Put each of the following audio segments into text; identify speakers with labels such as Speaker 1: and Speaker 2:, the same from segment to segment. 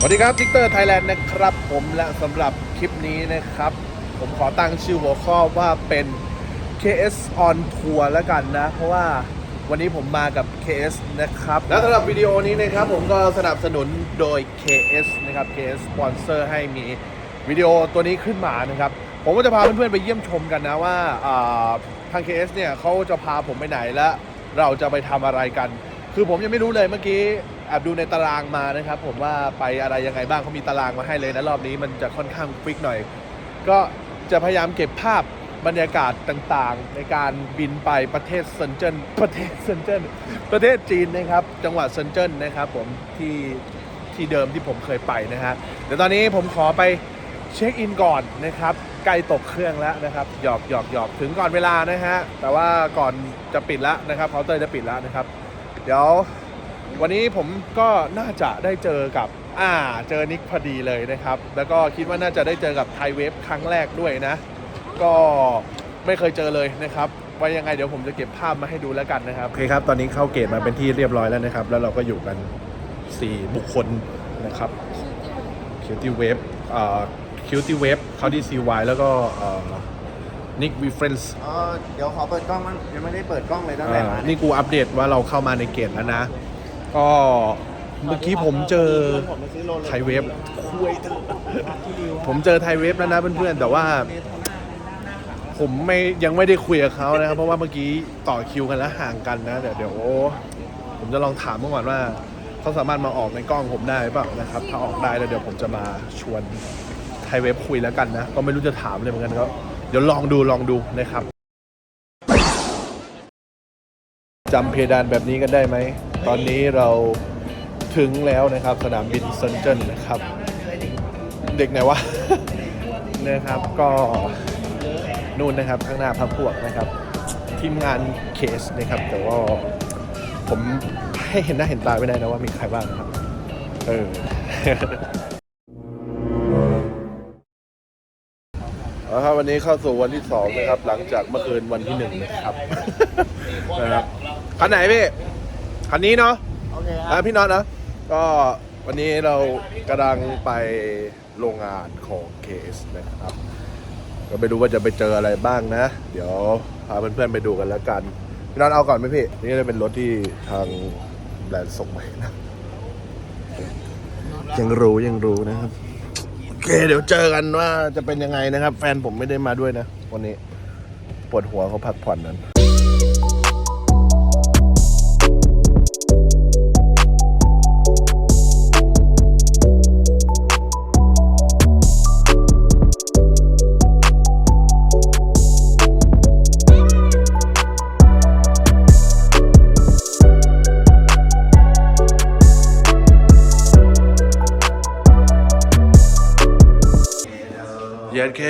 Speaker 1: สวัสดีครับทิกเตอร์ไทยแลนด์นะครับ ผมและสำหรับคลิปนี้นะครับ ผมขอตั้งชื่อหัวข้อว่าเป็น KS on Tour แล้วกันนะ เพราะว่าวันนี้ผมมากับ KS นะครับ และสำหรับวิดีโอนี้นะครับ ผมก็สนับสนุนโดย KS นะครับ KS สปอนเซอร์ให้มีวิดีโอตัวนี้ขึ้นมานะครับ ผมก็จะพาเพื่อนๆไปเยี่ยมชมกันนะว่าอ่าทาง KS เนี่ยเขาจะพาผมไปไหนและเราจะไปทำอะไรกัน คือผมยังไม่รู้เลยเมื่อกี้ แอบดูในตารางมานะครับผมว่าไปอะไรยังไงบ้างเขามีตารางมาให้เลยนะรอบนี้มันจะค่อนข้างฟิกหน่อย ก็จะพยายามเก็บภาพบรรยากาศต่างๆ ในการบินไปประเทศเซนเจิ้นประเทศเซนเจิ้นประเทศจีนนะครับ จังหวัดเซนเจิ้นนะครับผมที่ที่เดิมที่ผมเคยไปนะฮะเดี๋ยวตอนนี้ผมขอไปเช็คอินก่อนนะครับใกล้ตกเครื่องแล้วนะครับหยอกหยอกหยอกถึงก่อนเวลานะฮะแต่ว่าก่อนจะปิดแล้วนะครับเคาน์เตอร์จะปิดแล้วนะครับ เดี๋ยว วันนี้ผมก็น่าจะได้เจอกับอ่าเจอนิกพอดีเลยนะครับ แล้วก็คิดว่าน่าจะได้เจอกับไทยเวฟครั้งแรกด้วยนะ ก็ไม่เคยเจอเลยนะครับว่ายังไงเดี๋ยวผมจะเก็บภาพมาให้ดูแล้วกันนะครับโอเคครับ ตอนนี้เข้าเกตมาเป็นที่เรียบร้อยแล้วนะครับ แล้วเราก็อยู่กัน 4 บุคคลนะครับคิวตี้เวฟอ่าคิวตี้เวฟเขาที่ซีวแล้วก็นิกวีเฟรนส์
Speaker 2: เออเดี๋ยวขอเปิดกล้องมั้งยังไม่ได้เปิดกล้องเลยตั้งแต่มา
Speaker 1: อ่า
Speaker 2: เนี่ย
Speaker 1: นี่กูอัปเดตว่าเราเข้ามาในเกตแล้วนะ ก็เมื่อกี้ผมเจอ
Speaker 2: ไท
Speaker 1: ยเวฟคุยผมเจอไทยเวฟแล้วนะเพื่อนๆแต่ว่า ผมไม่ยังไม่ได้คุยกับเขานะครับ เพราะว่าเมื่อกี้ต่อคิวกันแล้วห่างกันนะเดี๋ยวเดี๋ยวผมจะลองถามเมื่อก่อนว่าเขาสามารถมาออกในกล้องผมได้เปล่านะครับ ถ้าออกได้แล้วเดี๋ยวผมจะมาชวนไทยเวฟคุยแล้วกันนะ ก็ไม่รู้จะถามเลยเหมือนกันก็เดี๋ยวลองดูลองดูนะครับจำเพดานแบบนี้กันได้ไหม ตอนนี้เราถึงแล้วนะครับ สนามบินเซนเจิ้นนะครับ เด็กไหนวะ นะครับก็นู่นนะครับข้างหน้าพักพวกนะครับ ทีมงานเคสนะครับ แต่ว่าผมให้เห็นหน้าเห็นตาไม่ได้นะว่ามีใครบ้างนะครับ เออเอาครับวันนี้เข้าสู่วันที่สองนะครับ หลังจากเมื่อคืนวันที่หนึ่งนะครับนะครับคันไหนพี่ คันนี้เนาะ
Speaker 2: โอเคค
Speaker 1: อะ
Speaker 2: รับ
Speaker 1: พี่น็อตนะก็วันนี้เรากำลังไปโรงงานของเคสนะครับ ก็ไม่รู้ว่าจะไปเจออะไรบ้างนะ เดี๋ยวพาเพื่อนๆไปดูกันแล้วกันพี่น็อตเอาก่อนไหมพี่ นี่จะเป็นรถที่ทางแบรนด์ส่งมานะ ยังรู้ยังรู้นะครับ โอเค เดี๋ยวเจอกันว่าจะเป็นยังไงนะครับ แฟนผมไม่ได้มาด้วยนะ วันนี้ปวดหัวเขาพักผ่อนนั้น ย็นเค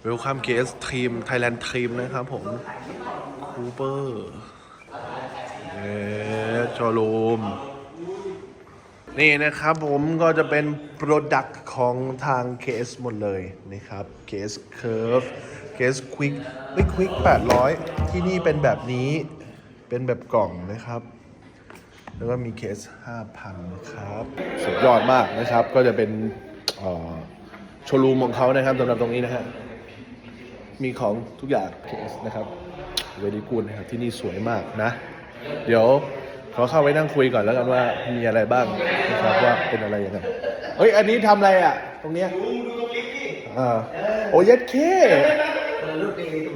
Speaker 1: เวลคัมเคสทีมไทยแลนด์ทีมนะครับผมคูเปอร์เอชว์รูมนี่นะครับผมก็จะเป็นโปรดักต์ของทาง KS หมดเลยนะครับ KS Curve KS Quick เฮ้ย Quick 800 ที่นี่เป็นแบบนี้เป็นแบบกล่องนะครับ แล้วก็มีเคส5,000 นะครับ สุดยอดมากนะครับก็จะเป็นอ่อ โชว์รูมของเขานะครับสำหรับตรงนี้นะฮะมีของทุกอย่างเคสนะครับเวดีกูลนะครับที่นี่สวยมากนะ เดี๋ยวขอเข้าไปนั่งคุยก่อนแล้วกันว่ามีอะไรบ้างนะครับว่าเป็นอะไรยังไงเฮ้ยอันนี้ทำอะไรอะ ตรงเนี้ยอ่าโอ้ยดเค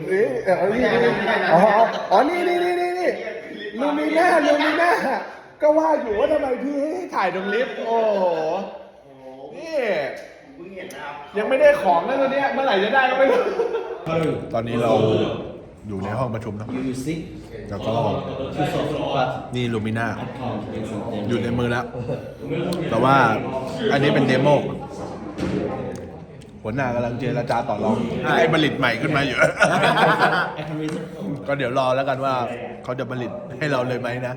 Speaker 1: เอ๊ะเอานี่นี่อ๋ออ๋อนี่นี่นี่นี่นี่ลูมิน่าลูมิน่าก็ว่าอยู่ว่าทำไมพี่ให้ถ่ายตรงลิฟต์โอ้โหนี่ ยังไม่ได้ของนะตัวเนี้ยเมื่อไหร่จะได้ก็ไม่รู้ ตอนนี้เราอยู่ในห้องประชุมนะ แล้วก็นี่ลูมิน่าอยู่ในมือแล้ว แต่ว่าอันนี้เป็นเดโม หัวหน้ากำลังเจรจาต่อรองให้ผลิตใหม่ขึ้นมาอยู่ ก็เดี๋ยวรอแล้วกันว่าเขาจะผลิตให้เราเลยไหมนะ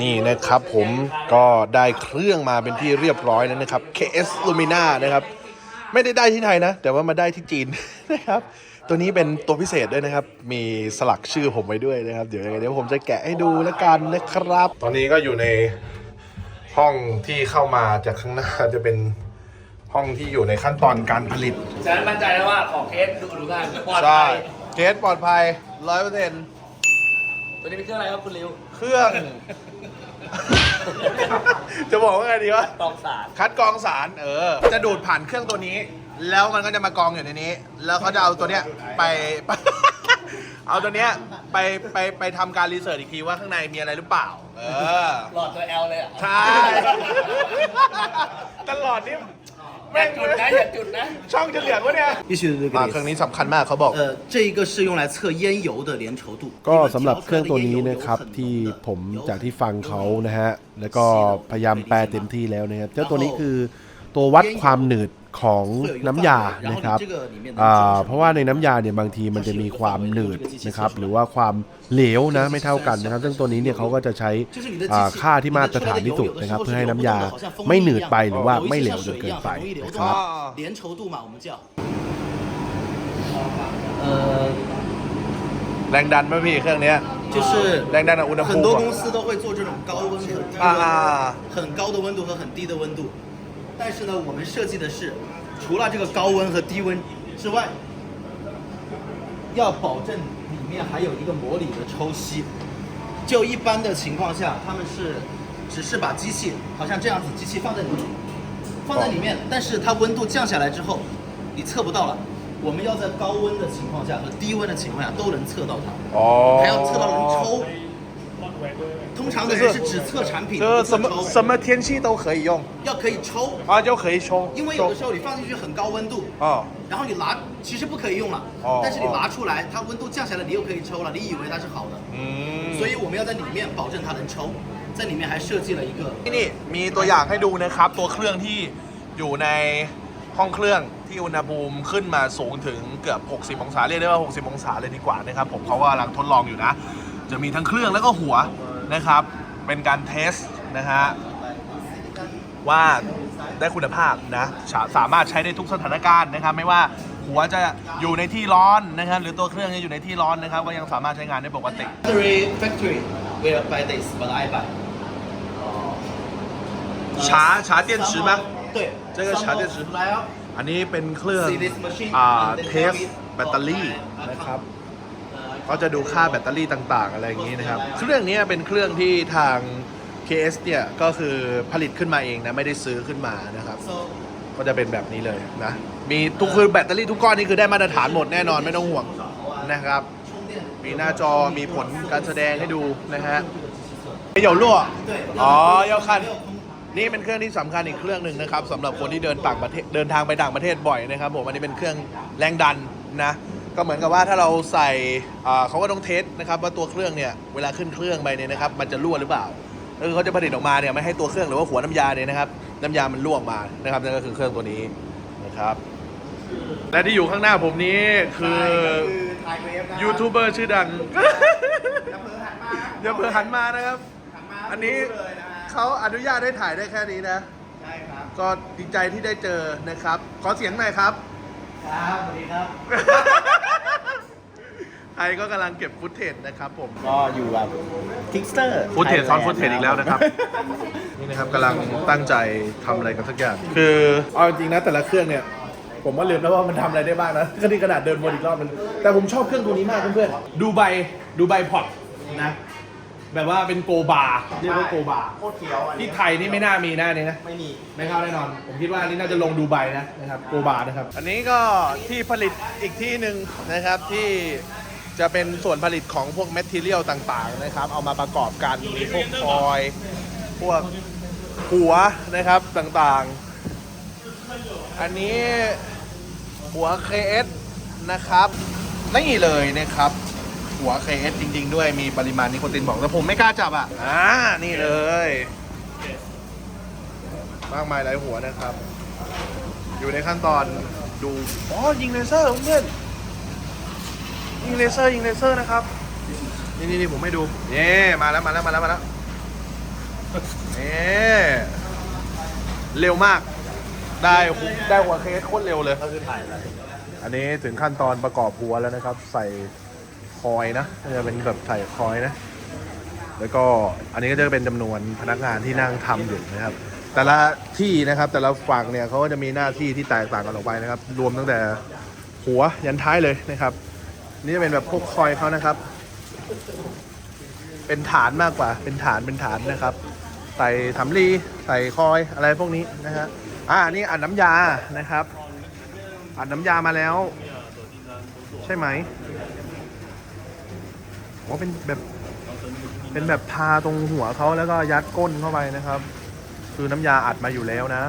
Speaker 1: นี่นะครับผมก็ได้เครื่องมาเป็นที่เรียบร้อยแล้วนะครับ KS Lumina นะครับ ไม่ได้ได้ที่ไทยนะ แต่ว่ามาได้ที่จีนนะครับตัวนี้เป็นตัวพิเศษด้วยนะครับ มีสลักชื่อผมไว้ด้วยนะครับ เดี๋ยวยังไงเดี๋ยวผมจะแกะให้ดูแล้วกันนะครับ ตอนนี้ก็อยู่ในห้องที่เข้ามาจากข้างหน้าจะเป็น ห้องที่อยู่ในขั้นตอนการผลิต
Speaker 3: ฉะนั้นมั่นใจแล้วว่าของเคสดูดูง่ายปลอด
Speaker 1: ใช่
Speaker 3: ภัย
Speaker 1: เกสปลอดภัยร้อยเปอร์เซ็นต์
Speaker 3: ตัวนี้เป็นเครื่องอะไรครับคุณริว
Speaker 1: เครื่อง จะบอกว่าไงดีวะ
Speaker 3: ตองสาร
Speaker 1: คัดกรองสารเออ จะดูดผ่านเครื่องตัวนี้ แล้วมันก็จะมากองอยู่ในนี้ แล้วเขาจะเอาตัวเนี้ยไป เอาตัวเนี้ยไปไปไปทำการรีเสิร์ชอีกทีว่าข้างในมีอะไรหรือเปล่า เออ
Speaker 3: หลอดตัว L เลยอะ
Speaker 1: ใช่ ตลอดนี่
Speaker 3: อย่า
Speaker 1: แม่ง
Speaker 3: จุดนะอย่าจุดนะ
Speaker 1: ช่องจะเหลืองวะเนี่ย
Speaker 4: 必须的这
Speaker 1: อ่า
Speaker 4: 个
Speaker 1: เครื่องนี้สำคัญมากเขาบอก
Speaker 4: 呃，这一个是用来测烟油的粘稠度。
Speaker 5: ก็สำหรับเครื่องตัวนี้นะครับที่ผมจากที่ฟังเขานะฮะ แล้วก็พยายามแปลเต็มที่แล้วนะครับเจ้าตัวนี้คือตัววัดความหนืด ของน้ำยานะครับอ่าเพราะว่าในน้ำยาเนี่ยบางทีมันจะมีความหนืดนะครับหรือว่าความเหลวนะไม่เท่ากันนะครับ ซึ่งตัวนี้เนี่ยเขาก็จะใช้อ่าค่าที่มาตรฐานที่สุดนะครับ เพื่อให้น้ำยาไม่หนืดไปหรือว่าไม่เหลวจนเกินไปนะครับ
Speaker 4: 粘稠度嘛，我们叫。呃，
Speaker 1: แรงดันไหมพี่เครื่องเนี้ย
Speaker 4: 就是
Speaker 1: แรงดันกับอุณหภู
Speaker 4: 很
Speaker 1: มิ
Speaker 4: 多
Speaker 1: อะ
Speaker 4: 公司都会做这种高温和低
Speaker 1: 啊
Speaker 4: 温，
Speaker 1: 啊
Speaker 4: 很高的温度和很低的温度。 但是呢，我们设计的是，除了这个高温和低温之外，要保证里面还有一个模拟的抽吸。就一般的情况下，他们是只是把机器好像这样子，机器放在里面，放在里面，但是它温度降下来之后，你测不到了。我们要在高温的情况下和低温的情况下都能测到它。还要测到能抽。通常的人是只测产品，
Speaker 1: 就是什么
Speaker 4: 不测抽，
Speaker 1: 什么天气都可以用
Speaker 4: 要可以抽，
Speaker 1: 啊，就可以冲。
Speaker 4: 因为有的时候你放进去很高温度，
Speaker 1: 哦
Speaker 4: 然后你拿其实不可以用了，
Speaker 1: 哦
Speaker 4: 但是你拿出来，它温度降下来，你又可以抽了，你以为它是好的，
Speaker 1: 嗯，
Speaker 4: 所以我们要在里面保证它能抽，在里面还设计了一个
Speaker 1: ที่นี่มีตัวอย่างให้ดูนะครับ ตัวเครื่องที่อยู่ในห้องเครื่องที่อุณหภูมิขึ้นมาสูงถึงเกือบ 60 องศาเรียกได้ว่า 60 องศาเลยดีกว่านะครับ ผมเขากำลังทดลองอยู่นะ จะมีทั้งเครื่องแล้วก็หัวนะครับ เป็นการเทสนะฮะว่าได้คุณภาพนะสามารถใช้ได้ทุกสถานการณ์นะครับ ไม่ว่าหัวจะอยู่ในที่ร้อนนะครับ หรือตัวเครื่องจะอยู่ในที่ร้อนนะครับ ก็ยังสามารถใช้งานได้ปกติ
Speaker 4: Battery factory will buy this ชาชา
Speaker 1: เตียน
Speaker 4: ต
Speaker 1: 这个ชาเตี
Speaker 4: ยนชื้
Speaker 1: อันนี้เป็นเครื่องเทสแบตเตอรี่นะครับ ก็จะดูค่าแบตเตอรี่ต่างๆ อะไรอย่างนี้นะครับ เครื่องนี้เป็นเครื่องที่ทาง KS เนี่ยก็คือผลิตขึ้นมาเองนะไม่ได้ซื้อขึ้นมานะครับ ก็จะเป็นแบบนี้เลยนะ มีทุกคือแบตเตอรี่ทุกก้อนนี่คือได้มาตรฐานหมดแน่นอนไม่ต้องห่วงนะครับ มีหน้าจอมีผลการแสดงให้ดูนะฮะเหยาลั่วอ๋อเหยวคันนี่เป็นเครื่องที่สำคัญอีกเครื่องหนึ่งนะครับสำหรับคนที่เดินต่างประเทศเดินทางไปต่างประเทศบ่อยนะครับผมอันนี้เป็นเครื่องแรงดันนะ ก็เหมือนกับว่าถ้าเราใส่อ่าเขาก็ต้องเทสนะครับว่าตัวเครื่องเนี่ยเวลาขึ้นเครื่องไปเนี่ยนะครับมันจะรั่วหรือเปล่าก็คือเขาจะผลิตออกมาเนี่ยไม่ให้ตัวเครื่องหรือว่าหัวน้ำยาเนี่ยนะครับน้ำยามันรั่วออกมานะครับนั่นก็คือเครื่องตัวนี้นะครับและที่อยู่ข้างหน้าผมนี้คือ
Speaker 2: คือไทยเวฟนะ
Speaker 1: ยูทูบเบอร์ชื่อดัง
Speaker 2: อย่าเพิ่งหันมาครับ
Speaker 1: อย่าเพิ่งหันมานะครับ
Speaker 2: หันมา
Speaker 1: อันนี้
Speaker 2: ดูเลยนะฮะ
Speaker 1: เขาอนุญาตให้ถ่ายได้แค่นี้นะ
Speaker 2: ใช่ครับ
Speaker 1: ก็ดีใจที่ได้เจอนะครับ ขอเสียงหน่อยครับ
Speaker 4: ครับสวัสดีครับ
Speaker 1: ไทยก็กำลังเก็บฟุตเทจนะครับผม
Speaker 2: ก็อยู่กับทิกสเตอร์
Speaker 1: ฟุตเทจซ้อนฟุตเทจอีกแล้วนะครับ นี่นะครับกำลังตั้งใจทำอะไรกันสักอย่าง คือเอาจริงๆนะแต่ละเครื่องเนี่ย ผมว่าลืมแล้วว่ามันทำอะไรได้บ้างนะก็นี่ขนาดเดินวนอีกรอบนึงแต่ผมชอบเครื่องตัวนี้มากเพื่อนๆดูใบดูใบพอตนะแบบว่าเป็นโกบาร์เรียกว่าโกบาร์
Speaker 2: โคตรเขียวอันนี้
Speaker 1: ที่ไทยนี่ไม่น่ามีหน้านี้นะ
Speaker 2: ไม่มี
Speaker 1: ไม่เข้าแน่นอน ผมคิดว่าอันนี้น่าจะลงดูไบนะนะครับโกบานะครับ อันนี้ก็ที่ผลิตอีกที่หนึ่งนะครับที่ จะเป็นส่วนผลิตของพวกแมทเทียลต่างๆนะครับ เอามาประกอบกันมีพวกคอยพวกหัวนะครับต่างๆ อันนี้หัว KS นะครับนี่เลยนะครับ หัว KS จริง ๆ ด้วยมีปริมาณนิโคตินบอกแต่ผมไม่กล้าจับอะอ่านี่เลย มากมายหลายหัวนะครับ อยู่ในขั้นตอนดู อ๋อ ยิงเลเซอร์เพื่อน ยิงเลเซอร์ยิงเลเซอร์นะครับนี่นี่นี่ผมให้ดูเย่มาแล้วมาแล้วมาแล้วมาแล้วเย่เร็วมาก ได้หัวได้หัวเคสโคตรเร็วเลย
Speaker 2: ก็คือถ่ายอะไร
Speaker 1: อันนี้ถึงขั้นตอนประกอบหัวแล้วนะครับ ใส่คอยนะน่าจะเป็นแบบใส่คอยนะ แล้วก็อันนี้ก็จะเป็นจำนวนพนักงานที่นั่งทำอยู่นะครับ แต่ละที่นะครับแต่ละฝั่งเนี่ยเขาก็จะมีหน้าที่ที่แตกต่างกันออกไปนะครับ รวมตั้งแต่หัวยันท้ายเลยนะครับ นี่จะเป็นแบบพวกคอยเขานะครับ เป็นฐานมากกว่า เป็นฐานเป็นฐานนะครับ ใส่สำลีใส่คอยอะไรพวกนี้นะฮะอ่านนี่อัดน้ำยานะครับ อัดน้ำยามาแล้ว ใช่ไหมว่าเป็นแบบ เป็นแบบทาตรงหัวเขาแล้วก็ยัดก้นเข้าไปนะครับ คือน้ำยาอัดมาอยู่แล้วนะ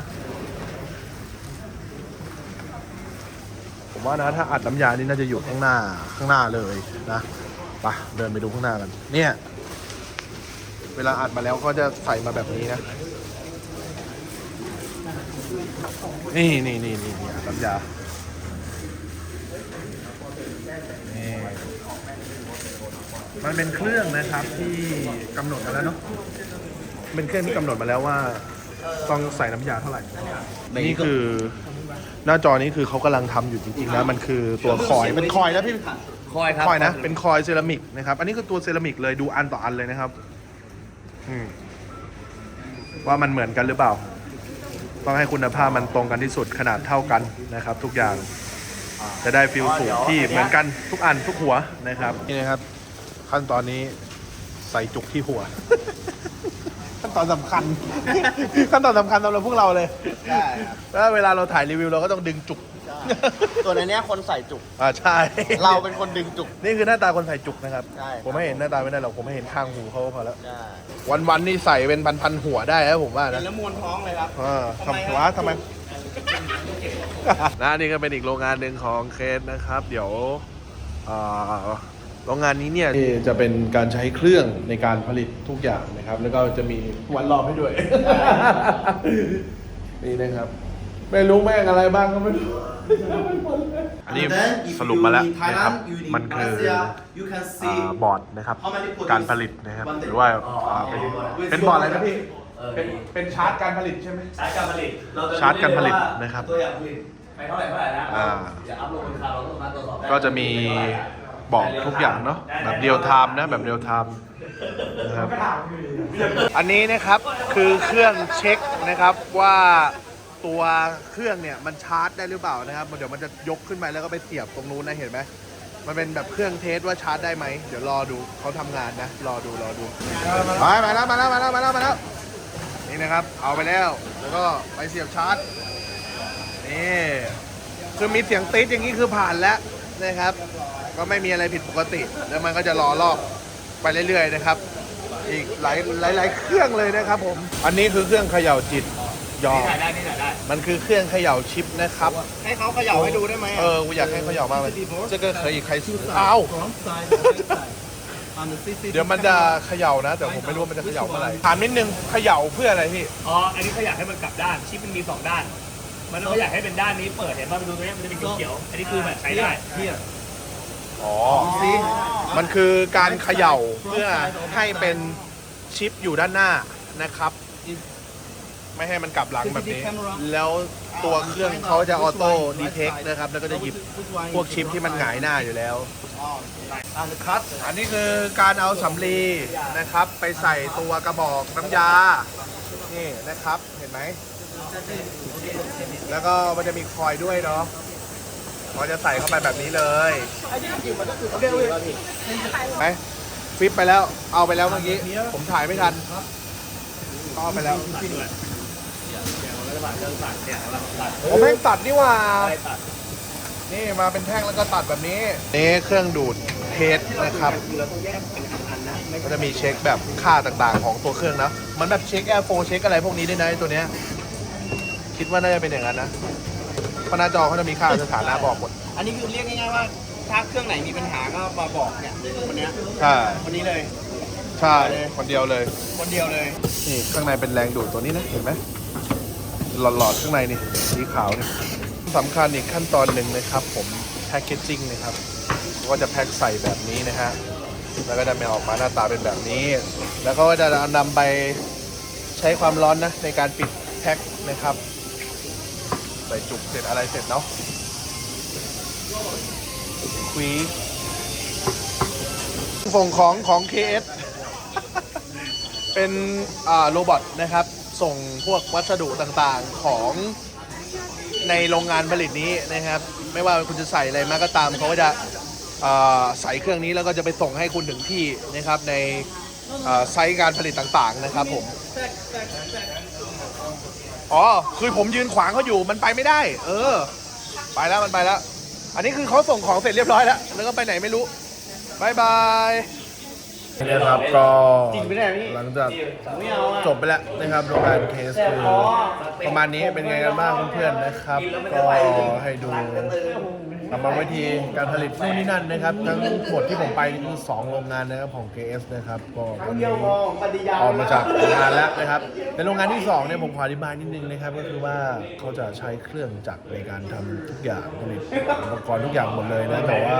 Speaker 1: ผมว่านะถ้าอัดน้ำยานี่น่าจะอยู่ข้างหน้าข้างหน้าเลยนะไปเดินไปดูข้างหน้ากัน เนี่ย เวลาอัดมาแล้วก็จะใส่มาแบบนี้นะ นี่นี่นี่นี่นี่อัดน้ำยานี่มันเป็นเครื่องนะครับที่กำหนดมาแล้วเนาะเป็นเครื่องที่กำหนดมาแล้วว่า ต้องใส่น้ำยาเท่าไหร่นี่คือ หน้าจอนี้คือเขากำลังทำอยู่จริงๆแล้วมันคือตัวคอยเป็นคอยนะพี่
Speaker 3: คอยครับ
Speaker 1: คอยนะ เป็นคอยเซรามิกนะครับ อันนี้คือตัวเซรามิกเลยดูอันต่ออันเลยนะครับอืมว่ามันเหมือนกันหรือเปล่า ต้องให้คุณภาพมันตรงกันที่สุดขนาดเท่ากันนะครับ ทุกอย่างจะได้ฟิลสูตรที่เหมือนกันทุกอันทุกหัวนะครับนี่นะครับ ขั้นตอนนี้ใส่จุกที่หัว ขั้นตอนสำคัญ ขั้นตอนสำคัญสำหรับพวกเราเลย
Speaker 4: ใช่ครับ
Speaker 1: แล้วเวลาเราถ่ายรีวิวเราก็ต้องดึงจุก
Speaker 4: ส่วนในเนี้ยคนใส่จุก
Speaker 1: อ่าใช่
Speaker 4: เราเป็นคนดึงจุก
Speaker 1: นี่คือหน้าตาคนใส่จุกนะครับ
Speaker 4: ใช่ครับ
Speaker 1: ผมไม่เห็นหน้าตาไม่ได้หรอกผมไม่เห็นข้างหูเขาก็พอแล้ว
Speaker 4: ใช่
Speaker 1: วันวันๆนี่ใส่เป็นพันพันๆหัวได้แล้วผมว่า
Speaker 4: เห็
Speaker 1: นะ
Speaker 4: นแล้วมวนท้องเลยครับ
Speaker 1: อ่า
Speaker 4: ทำไม
Speaker 1: ทำหัว
Speaker 4: ครับ
Speaker 1: ทำไม นะนี่ก็เป็นอีกโรงงานหนึ่งของเคสนะครับ เดี๋ยวอ่า โรงงานนี้เนี่ยจะเป็นการใช้เครื่องในการผลิตทุกอย่างนะครับ แล้วก็จะมีวันรอบให้ด้วย นี่นะครับ ไม่รู้แม่งอะไรบ้างก็ไม่รู้ อันนี้สรุปมาแล้วนะครับ มันคืออ่าบอร์ดนะครับ การผลิตนะครับ หรือว่าอ่าเป็นเป็นบอร์ดอะไรนะพี่เป็นเป็นชาร์จการผลิตใช่ไหม
Speaker 3: ชาร์จการผลิตเจะ
Speaker 1: ชาร์จการผลิตนะครับ
Speaker 3: ตัวอย่างผลิตไปเท่าไหร่เท่าไหร่นะ
Speaker 1: อ่า
Speaker 3: อย่าอัพโหลดบนคลาวด์เราต้องมาตรวจสอบได้
Speaker 1: ก็จะมี บอกทุกอย่างเนาะแบบเรียลไทม์นะแบบเรียลไทม์นะครับอันนี้นะครับคือเครื่องเช็คนะครับว่าตัวเครื่องเนี่ยมันชาร์จได้หรือเปล่านะครับเดี๋ยวมันจะยกขึ้นไปแล้วก็ไปเสียบตรงนู้นนะเห็นไหมมันเป็นแบบเครื่องเทสว่าชาร์จได้ไหมเดี๋ยวรอดูเขาทำงานนะ รอดูรอดูมามาแล้วมาแล้วมาแล้วมาแล้วมาแล้วนี่นะครับ เอาไปแล้วแล้วก็ไปเสียบชาร์จนี่คือมีเสียงติดอย่างนี้คือผ่านแล้วนะครับ ก็ไม่มีอะไรผิดปกติ แล้วมันก็จะรอรอบไปเรื่อยๆนะครับ อีกหลายหลายหลายเครื่องเลยนะครับผม อันนี้คือเครื่องเขย่าจิตยอม
Speaker 3: ได้ได้
Speaker 1: มันคือเครื่องเขย่าชิปนะครับ
Speaker 4: ให้เขาเขย่าให้ดูได้ไหม
Speaker 1: เออกูอยากให้เขย่ามากเลยจะเกิดเคยอีกใครซื้อเอาเดี๋ยวมันจะเขย่านะ แต่ผมไม่รู้มันจะเขย่าเมื่อไรถามนิดนึงเขย่าเพื่ออะไรพี่
Speaker 3: อ๋อ อันนี้เขาอยากให้มันกลับด้าน ชิปมันมีสองด้าน มันเขาอยากให้เป็นด้านนี้เปิดเห็นว่ามันดูตรงนี้มันจะเป็นเขียวอันนี้คือแบบใช้ได้
Speaker 1: อ๋อมันคือการเขย่าเพื่อให้เป็นชิปอยู่ด้านหน้านะครับ ไม่ให้มันกลับหลังแบบนี้ แล้วตัวเครื่องเขาจะออโต้ดีเทคนะครับ แล้วก็จะหยิบพวกชิปที่มันหงายหน้าอยู่แล้วคัตอันนี้คือการเอาสำลีนะครับ ไปใส่ตัวกระบอกน้ำยา นี่นะครับ เห็นไหม แล้วก็มันจะมีคอยด้วยเนาะ เราจะใส่เข้าไปแบบนี้เลยไหมฟิปไปแล้ว เอาไปแล้วเมื่อกี้ ผมถ่ายไม่ทันก็เอาไปแล้วผมแม่งตัดนี่ว่า นี่มาเป็นแท่งแล้วก็ตัดแบบนี้ นี่เครื่องดูดเทสนะครับก็จะมีเช็คแบบค่าต่างๆ ของตัวเครื่องนะ มันแบบเช็คแอร์โฟเช็คอะไรพวกนี้ด้วยนะไอ้ตัวเนี้ย คิดว่าน่าจะเป็นอย่างนั้นนะ เพราะหน้าจอเขาจะมีค่าสถานะบอกหมด
Speaker 4: อันนี้คือเรียกง่ายๆว่าถ้าเครื่องไหนมีปัญหาก็มาบอกเนี่ยคนเนี้ย
Speaker 1: ใช่
Speaker 4: คนนี้เลย
Speaker 1: ใช่คนเดียวเลย
Speaker 4: คนเดียวเลย
Speaker 1: นี่ข้างในเป็นแรงดูดตัวนี้นะเห็นไหมหลอดๆข้างในนี่สีขาวนี่สำคัญอีกขั้นตอนหนึ่งนะครับ ผมแพคเกจจิ้งนะครับก็จะแพ็คใส่แบบนี้นะฮะแล้วก็จะมาออกมาหน้าตาเป็นแบบนี้ แล้วก็จะนำไปใช้ความร้อนนะในการปิดแพ็คนะครับใส่จุกเสร็จอะไรเสร็จเนาะควีส่งของของ KS เป็นอ่าโรบอทนะครับ ส่งพวกวัสดุต่างๆของในโรงงานผลิตนี้นะครับ ไม่ว่าคุณจะใส่อะไรมาก็ตามเขาก็จะอ่าใส่เครื่องนี้แล้วก็จะไปส่งให้คุณถึงที่นะครับในอ่าไซต์การผลิตต่างๆนะครับผม อ๋อ คือผมยืนขวางเขาอยู่มันไปไม่ได้ เออ ไปแล้วมันไปแล้ว อันนี้คือเขาส่งของเสร็จเรียบร้อยแล้ว แล้วก็ไปไหนไม่รู้บายบายนะครับก็หลังจากจบไปแล้วนะครับโรงงานเคสคือประมาณนี้เป็นไงกันบ้างเพื่อนๆนะครับ ก็ให้ดู กำลังวิธีการผลิตนู่นนี่นั่นนะครับ ทั้งหมดที่ผมไปนี่คือ2โรงงานนะครับของ KS นะครับก็วันนี้ออกมาจากโรงงานแล้วนะครับในโรงงานที่2เนี่ยผมขออธิบายนิดนึงนะครับ ก็คือว่าเขาจะใช้เครื่องจักรในการทำทุกอย่างผลิตอุปกรณ์ทุกอย่างหมดเลยนะแต่ว่า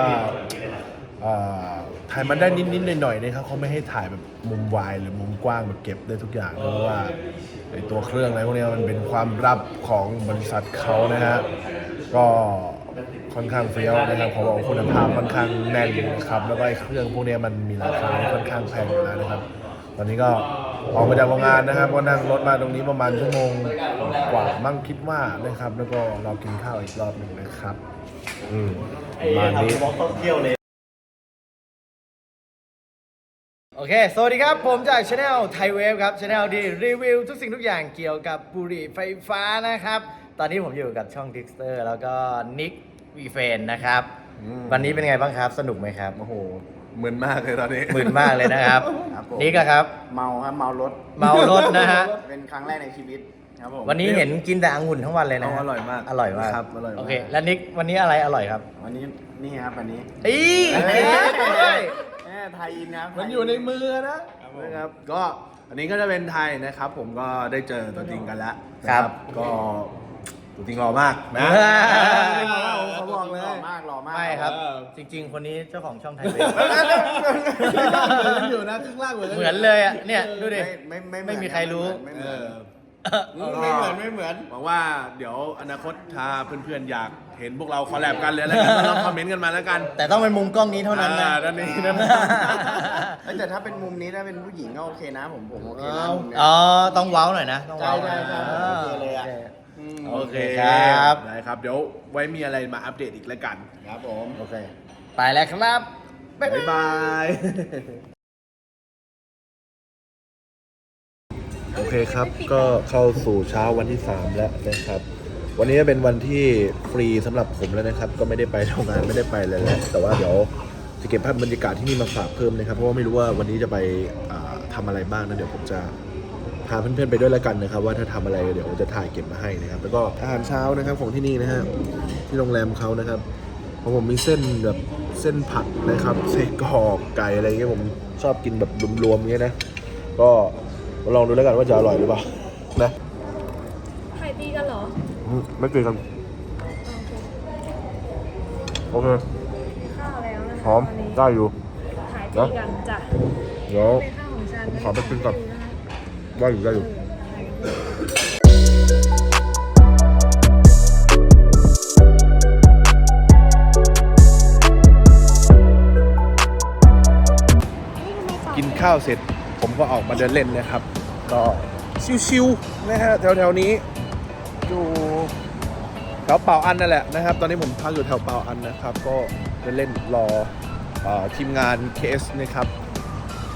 Speaker 1: อ่าถ่ายมันได้นิดๆหน่อยๆนะครับเขาไม่ให้ถ่ายแบบมุมวายหรือมุมกว้างแบบเก็บได้ทุกอย่างเพราะว่าไอตัวเครื่องอะไรพวกเนี้ยมันเป็นความลับของบริษัทเขานะฮะก็ ค่อนข้างเฟี้ยวนะครับเขาบอกว่าคุณภาพค่อนข้างแน่นนะครับแล้วก็ไอเครื่องพวกเนี้ยมันมีราคาที่ค่อนข้างแพงอยู่แล้วนะครับ ตอนนี้ก็ออกมาจากโรงงานนะครับ ก็นั่งรถมาตรงนี้ประมาณชั่วโมงกว่ามั่งคิดว่านะครับ แล้วก็รอกินข้าวอีกรอบหนึ่งนะครับ อืมประมาณนี้
Speaker 6: โอเค สวัสดีครับ ผมจากช anel ไทยเวฟครับช anel ที่รีวิวทุกสิ่งทุกอย่างเกี่ยวกับบุหรี่ไฟฟ้านะครับ ตอนนี้ผมอยู่กับช่อง d i x t e r แล้วก็นิก วีเฟนนะครับวันนี้เป็นไงบ้างครับ สนุกไหมครับ
Speaker 1: โอ้โหมึนมากเลยตอนนี้
Speaker 6: หมื่นมากเลยนะครับ
Speaker 2: ครับผม
Speaker 6: นิกอะครับ
Speaker 2: เมาครับเมารถ
Speaker 6: เมารถนะฮะ
Speaker 2: เป็นครั้งแรกในชีวิตครับผม
Speaker 6: วันนี้เห็นกินแต่องุ่นทั้งวันเลยนะ
Speaker 1: เอา
Speaker 6: ฮะ
Speaker 1: อร่อยมาก
Speaker 6: อร่อยมาก
Speaker 1: ครับอร่อยมาก
Speaker 6: โอเค แล้วนิกวันนี้อะไรอร่อยครับ
Speaker 2: วันนี้นี่ครับวันนี้
Speaker 6: อีด้วย
Speaker 2: แม่ไทยอินครับ
Speaker 1: มันอยู่ในมือนะนะครับ ก็อันนี้ก็จะเป็นไทยนะครับ ผมก็ได้เจอตัวจริงกันแล้วนะครับ ก็ตัว จริงหล่อมากนะเขาบอกเลย
Speaker 2: หล่อมากหล่อมาก
Speaker 6: ไม่ครับ
Speaker 1: เออ
Speaker 6: จริง ๆ คนนี้เจ้าของช่องไทยเวฟ
Speaker 1: เหมือนอยู่นะข้างล่างเหมือน
Speaker 6: เหมือนเลยอะเนี่ยดูดิ
Speaker 2: ไม่ไม่
Speaker 6: ไม่มีใครรู้
Speaker 2: ไม่เห
Speaker 1: เอ
Speaker 2: มือน
Speaker 1: อ
Speaker 2: ไม่เหมือนไม่เหมือน
Speaker 1: หวังว่าเดี๋ยวอนาคตถ้าเพื่อนๆอยากเห็นพวกเราคอลแลบกันหรืออะไรกันก็ลองคอมเมนต์กันมาแล้วกัน
Speaker 6: แต่ต้องเป็นมุมกล้องนี้เท่านั้นนะ
Speaker 1: อ่าด้านนี้ด้านนี้
Speaker 2: เอ้ยแต่ถ้าเป็นมุมนี้ถ้าเป็นผู้หญิงก็โอเคนะ ผมผมโอเคนะมุมเนี้ย
Speaker 6: อ๋อต้องเว้าหน่อยนะต้องเว้า
Speaker 2: ใช่ใช่ใช่
Speaker 6: อ่า
Speaker 2: โอเคเลยอะ
Speaker 6: โอเคครับ
Speaker 1: ได้ครับ เดี๋ยวไว้มีอะไรมาอัปเดตอีกแล้วกัน
Speaker 2: ครับผม
Speaker 6: โอเค ไปแล้วครับ
Speaker 1: บ๊ายบายโอเคครับ ก็เข้าสู่เช้าวันที่ 3 แล้วนะครับ วันนี้เป็นวันที่ฟรีสำหรับผมแล้วนะครับ ก็ไม่ได้ไปทำงานไม่ได้ไปอะไรแล้วแต่ว่าเดี๋ยวจะเก็บภาพบรรยากาศที่นี่มาฝากเพิ่มนะครับ เพราะว่าไม่รู้ว่าวันนี้จะไปอ่าทำอะไรบ้างนะเดี๋ยวผมจะ พาเพื่อนๆไปด้วยแล้วกันนะครับว่าถ้าทำอะไรเดี๋ยวจะถ่ายเก็บมาให้นะครับแล้วก็อาหารเช้านะครับของที่นี่นะฮะที่โรงแรมเขานะครับของผมมีเส้นแบบเส้นผัดนะครับเส้นกรอกไก่อะไรเงี้ยผมชอบกินแบบรวมๆเงี้ยนะก็ลองดูแล้วกันว่าจะอร่อยหรือเปล่านะ
Speaker 7: ใครตีกันเหรอ
Speaker 1: อืมไม่เกินกัน
Speaker 7: โอเค
Speaker 1: โอเค
Speaker 7: ข้าวแล้วนะคะ
Speaker 1: หอม
Speaker 7: วันนี้
Speaker 1: ได้อยู่
Speaker 7: ขายตีกันจ้ะ
Speaker 1: เดี๋ยว
Speaker 7: เป็นข้าวของฉัน
Speaker 1: ขอไปกินก่อน ได้อยู่ได้อยู่กินข้าวเสร็จผมก็ออกมาเดินเล่นนะครับ ก็ชิวๆนะฮะแถวๆนี้อยู่แถวเป่าอันนั่นแหละนะครับ ตอนนี้ผมพักอยู่แถวเป่าอันนะครับ ก็เดินเล่นรออทีมงาน KS นะครับ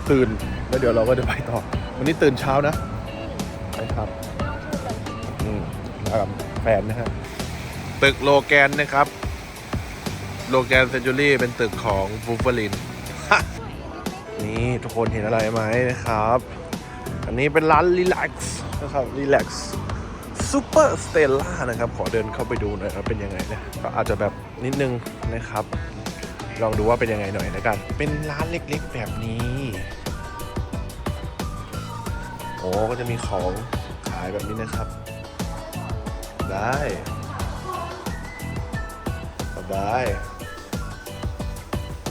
Speaker 1: ตื่นแล้วเดี๋ยวเราก็จะไปต่อ วันนี้ตื่นเช้านะนะครับอืมมากับแฟนนะครับตึกโลแกนนะครับ โลแกนเซนจูรี่เป็นตึกของบูฟเฟลินนี่ทุกคนเห็นอะไรไหมนะครับ อันนี้เป็นร้านรีแลกซ์นะครับรีแลกซ์ซูเปอร์สเตลล่านะครับ ขอเดินเข้าไปดูหน่อยว่าเป็นยังไงนะก็อาจจะแบบนิดนึงนะครับ ลองดูว่าเป็นยังไงหน่อยแล้วกัน เป็นร้านเล็กๆแบบนี้ โอ้ก็จะมีของขายแบบนี้นะครับ ได้สบาย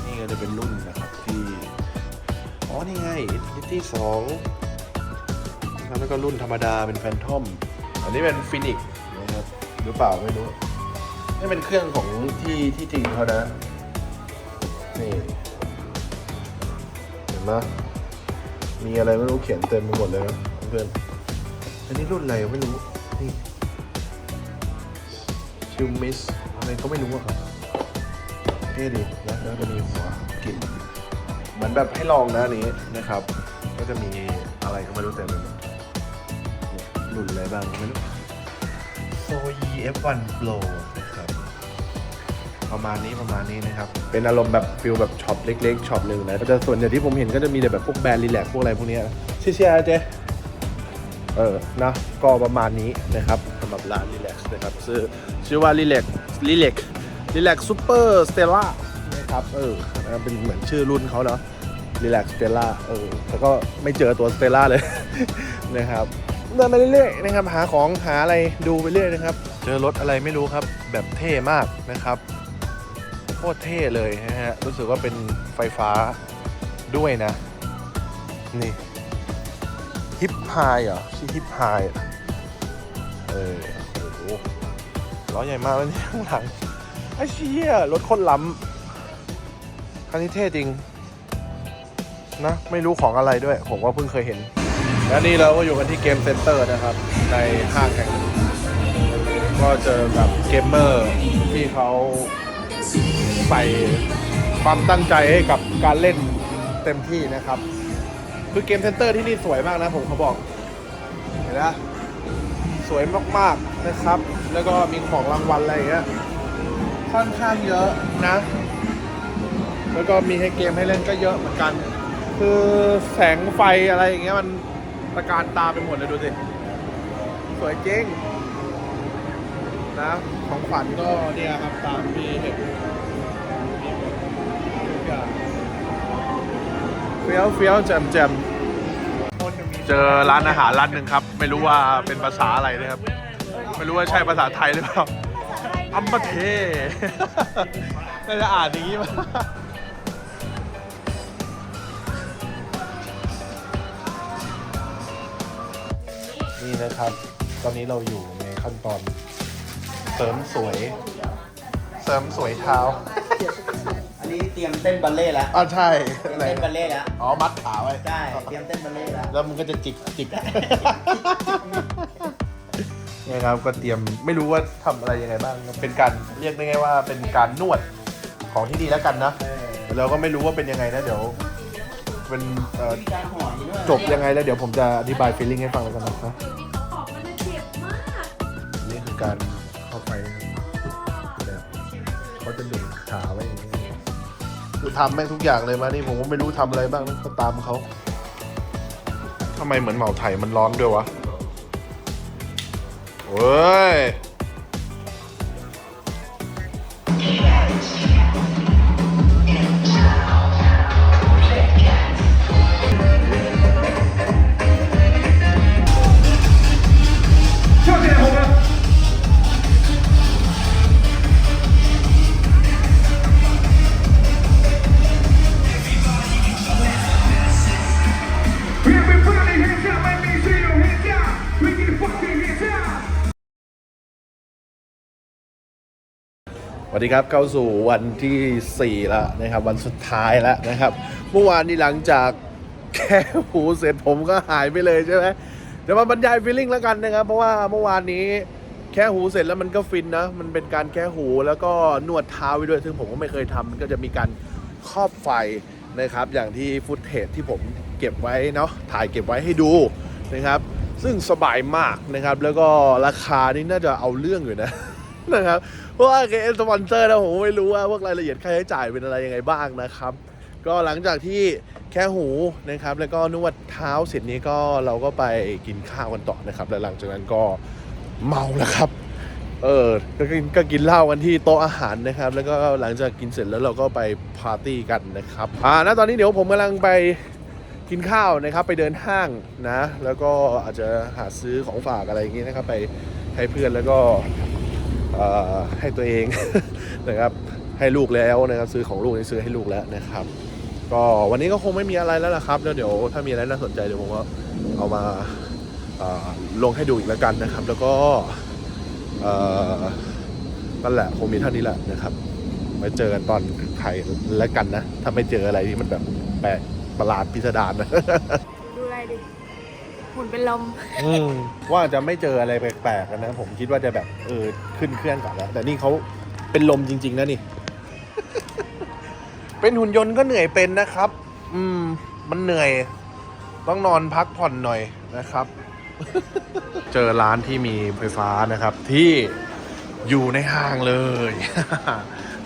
Speaker 1: นี่ก็จะเป็นรุ่นนะครับที่ อ๋อ นี่ไง Infinity 2นะครับแล้วก็รุ่นธรรมดาเป็นแฟนทอม อันนี้เป็นฟินิกนะครับหรือเปล่าไม่รู้ นี่เป็นเครื่องของที่ที่จริงเขานะ นี่ เห็นไหม มีอะไรไม่รู้เขียนเต็มไปหมดเลยนะเพื่อนอันนี้รุ่นอะไรไม่รู้นี่ชิลมิสอะไรก็ไม่รู้อะครับเท่ดีนะแล้วจะมีหัวกลิ่นเหมือนแบบให้ลองนะอันนี้นะครับ ก็จะมีอะไรก็ไม่รู้เต็มไปหมดเนี่ยรุ่นอะไรบ้างก็ไม่รู้โซยี F1 Pro นะครับ ประมาณนี้ประมาณนี้นะครับ เป็นอารมณ์แบบฟิลแบบช็อปเล็กๆช็อปหนึ่งนะก็จะส่วนใหญ่ที่ผมเห็นก็จะมีแต่แบบพวกแบรนด์รีแลกพวกอะไรพวกนี้ยเชียร์เจ๊เออนะก็ประมาณนี้นะครับสำหรับร้านรีแลกนะครับชื่อชื่อว่ารีแลกรีแลกรีแลกซูเปอร์สเตล่านะครับเออนะเป็นเหมือนชื่อรุ่นเขาเนาะรีแลกสเตล่าเออแต่ก็ไม่เจอตัวสเตล่าเลยนะครับเดินไปเรื่อยๆนะครับหาของหาอะไรดูไปเรื่อยนะครับ เจอรถอะไรไม่รู้ครับ แบบเท่มากนะครับ ตรเท่เลยนะฮะ รู้สึกว่าเป็นไฟฟ้าด้วยนะ นี่ฮิปไฮเหรอชื่อฮิปไฮเออโอ้โหล้อใหญ่มากเลยเนี่ยข้างหลังไอ้เชี่ยรถโคตรล้ำคันนี้เท่จริง นะ ไม่รู้ของอะไรด้วย ผมว่าเพิ่งเคยเห็น และนี่เราก็อยู่กันที่เกมเซ็นเตอร์นะครับ ในห้างแห่งหนึ่งก็เจอกับเกมเมอร์ที่เขา ส่ความตั้งใจให้กับการเล่นเต็มที่นะครับ คือเกมเซ็นเตอร์ที่นี่สวยมากนะผมเขาบอกเห็นไหมสวยมากๆนะครับ แล้วก็มีของรางวัลอะไรอย่างเงี้ยค่อนข้างเยอะนะ แล้วก็มีให้เกมให้เล่นก็เยอะเหมือนกัน คือแสงไฟอะไรอย่างเงี้ยมันตะการตาไปหมดเลยดูสิ สวยจริงนะ ของขวัญก็เนี่ยครับตามที่เห็น เฟี้ยวเฟี้ยวแจมแจมเจอร้านอาหารร้านหนึ่งครับ ไม่รู้ว่าเป็นภาษาอะไรนะครับ ไม่รู้ว่าใช่ภาษาไทยหรือเปล่าอัมปะเทน่าจะอ่านอย่างนี้มั้งนี่นะครับ ตอนนี้เราอยู่ในขั้นตอน เสริมสวย เสริมสวยเท้า
Speaker 2: อั นนี้เตรียมเต้นบัลเล่ต์แล้ว
Speaker 1: อ๋อใช่
Speaker 2: เตรียม
Speaker 1: ไหน
Speaker 2: เต้นบัลเล่ต์แล้ว
Speaker 1: อ๋อมัดขาไว้
Speaker 2: ใช่เตรียมเต้นบัลเล่ต์แล้ว
Speaker 1: แล้วมันก็จะจิกจิกเนี่ยครับก็เตรียมไม่รู้ว่าทำอะไรยังไงบ้างเป็นการเรียกได้ไงว่าเป็นการนวดของที่ดีแล้วกันนะเราก็ไม่รู้ว่าเป็นยังไงนะเดี๋ยว เป็นเอ่อ
Speaker 2: มีการห่ออย่างนี้ด้วย
Speaker 1: จบยังไงแล้วเดี๋ยวผมจะอธิบายฟีลลิ่งให้ฟังแล้วกันนะครับ
Speaker 5: ขอบมันจะเจ็บมาก
Speaker 1: นี่คือการเข้าไปแบบเขาจะดึงขาไว้อย่างนี้ คือทำแม่งทุกอย่างเลยมานี่ผมก็ไม่รู้ทำอะไรบ้างนะก็ตามเขาทำไมเหมือนเหมาไถมันร้อนด้วยวะเว้ย ดีครับเข้าสู่วันที่ 4 แล้วนะครับ วันสุดท้ายแล้วนะครับ เมื่อวานนี้หลังจากแค่หูเสร็จผมก็หายไปเลยใช่ไหมเดี๋ยวมาบรรยายฟีลลิ่งแล้วกันนะครับ เพราะว่าเมื่อวานนี้แค่หูเสร็จแล้วมันก็ฟินนะ มันเป็นการแค่หูแล้วก็นวดเท้าไปด้วย ซึ่งผมก็ไม่เคยทำมันก็จะมีการครอบไฟนะครับ อย่างที่ฟุตเทจที่ผมเก็บไว้เนาะถ่ายเก็บไว้ให้ดูนะครับ ซึ่งสบายมากนะครับ แล้วก็ราคานี่น่าจะเอาเรื่องอยู่นะ นะครับเพราะว่าเคสปอนเซอร์นะผมไม่รู้ว่าพวกรายละเอียดค่าใช้จ่ายเป็นอะไรยังไงบ้างนะครับ ก็หลังจากที่แค่หูนะครับ แล้วก็นวดเท้าเสร็จนี้ก็เราก็ไปกินข้าวกันต่อนะครับแล้วหลังจากนั้นก็เมาแล้วครับเออก็กินก็กินเหล้ากันที่โต๊ะอาหารนะครับ แล้วก็หลังจากกินเสร็จแล้วเราก็ไปปาร์ตี้กันนะครับอ่าณตอนนี้เดี๋ยวผมกำลังไปกินข้าวนะครับไปเดินห้างนะ แล้วก็อาจจะหาซื้อของฝากอะไรอย่างงี้นะครับ ไปให้เพื่อนแล้วก็ ให้ตัวเองนะครับให้ลูกแล้วนะครับซื้อของลูกนี่ซื้อให้ลูกแล้วนะครับ ก็วันนี้ก็คงไม่มีอะไรแล้วล่ะครับแล้วเดี๋ยวถ้ามีอะไรน่าสนใจเดี๋ยวผมก็เอามาลงให้ดูอีกแล้วกันนะครับ แล้วก็นั่นแหละคงมีเท่านี้แหละนะครับไว้เจอกันตอนถ่ายแล้วกันนะ ถ้าไม่เจออะไรที่มันแบบแปลกประหลาดพิสดารนะ
Speaker 5: ดูอะไร
Speaker 7: ดิ หุ่นเป็นลม
Speaker 1: อืมว่าจะไม่เจออะไรแปลกๆกันนะ ผมคิดว่าจะแบบเออขึ้นเครื่องก่อนแล้ว แต่นี่เขาเป็นลมจริง ๆ นะนี่ เป็นหุ่นยนต์ก็เหนื่อยเป็นนะครับ อืม มันเหนื่อย ต้องนอนพักผ่อนหน่อยนะครับ เจอร้านที่มีไฟฟ้านะครับ ที่อยู่ในห้างเลย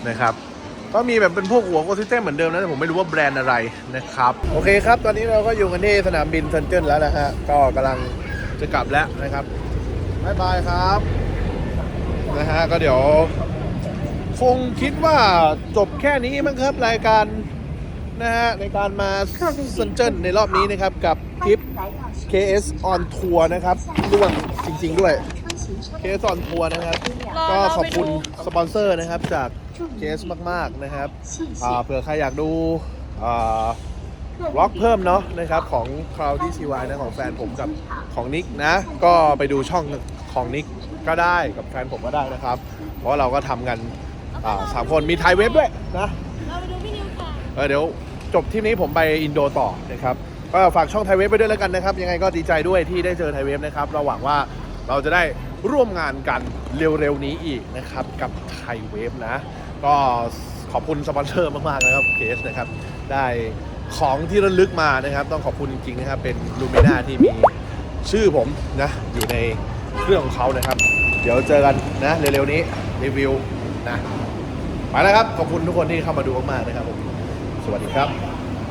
Speaker 1: นะครับ ก็มีแบบเป็นพวกหัวโคซิสเต็มเหมือนเดิมนะ แต่ผมไม่รู้ว่าแบรนด์อะไรนะครับ โอเคครับ ตอนนี้เราก็อยู่กันที่สนามบินเซนเจิ้นแล้วนะฮะ ก็กำลังจะกลับแล้วนะครับบายบายครับ นะฮะ ก็เดี๋ยว คงคิดว่าจบแค่นี้มั้งครับรายการนะฮะ ในการมาเซนเจิ้นในรอบนี้นะครับ กับทริป KS on Tour นะครับร่วมจริง ๆ ด้วย KS on Tour นะครับ ก็ขอบคุณสปอนเซอร์นะครับจาก KS มากๆนะครับอ่าเผื่อใครอยากดูอ่าร็อกเพิ่มเนาะนะครับของ Cloud TCY นะของแฟนผมกับของนิกนะ ก็ไปดูช่องของนิกก็ได้กับแฟนผมก็ได้นะครับ เพราะเราก็ทำกันอ่าสามคนมีไทยเว็บด้วยนะ
Speaker 7: เราไปดูพี่นิวค่ะ
Speaker 1: เออเดี๋ยวจบที่นี้ผมไปอินโดต่อนะครับก็ฝากช่องไทยเวฟไปด้วยแล้วกันนะครับ ยังไงก็ดีใจด้วยที่ได้เจอไทยเวฟนะครับเราหวังว่าเราจะได้ร่วมงานกันเร็วๆนี้อีกนะครับ กับไทยเวฟนะ ก็ขอบคุณสปอนเซอร์มากๆนะครับเคสนะครับ ได้ของที่ระลึกมานะครับ ต้องขอบคุณจริงๆนะครับ เป็นลูมิน่าที่มีชื่อผมนะอยู่ในเครื่องของเขานะครับ เดี๋ยวเจอกันนะเร็วๆนี้รีวิวนะไปแล้วครับ ขอบคุณทุกคนที่เข้ามาดูมากๆนะครับผมสวัสดีครับ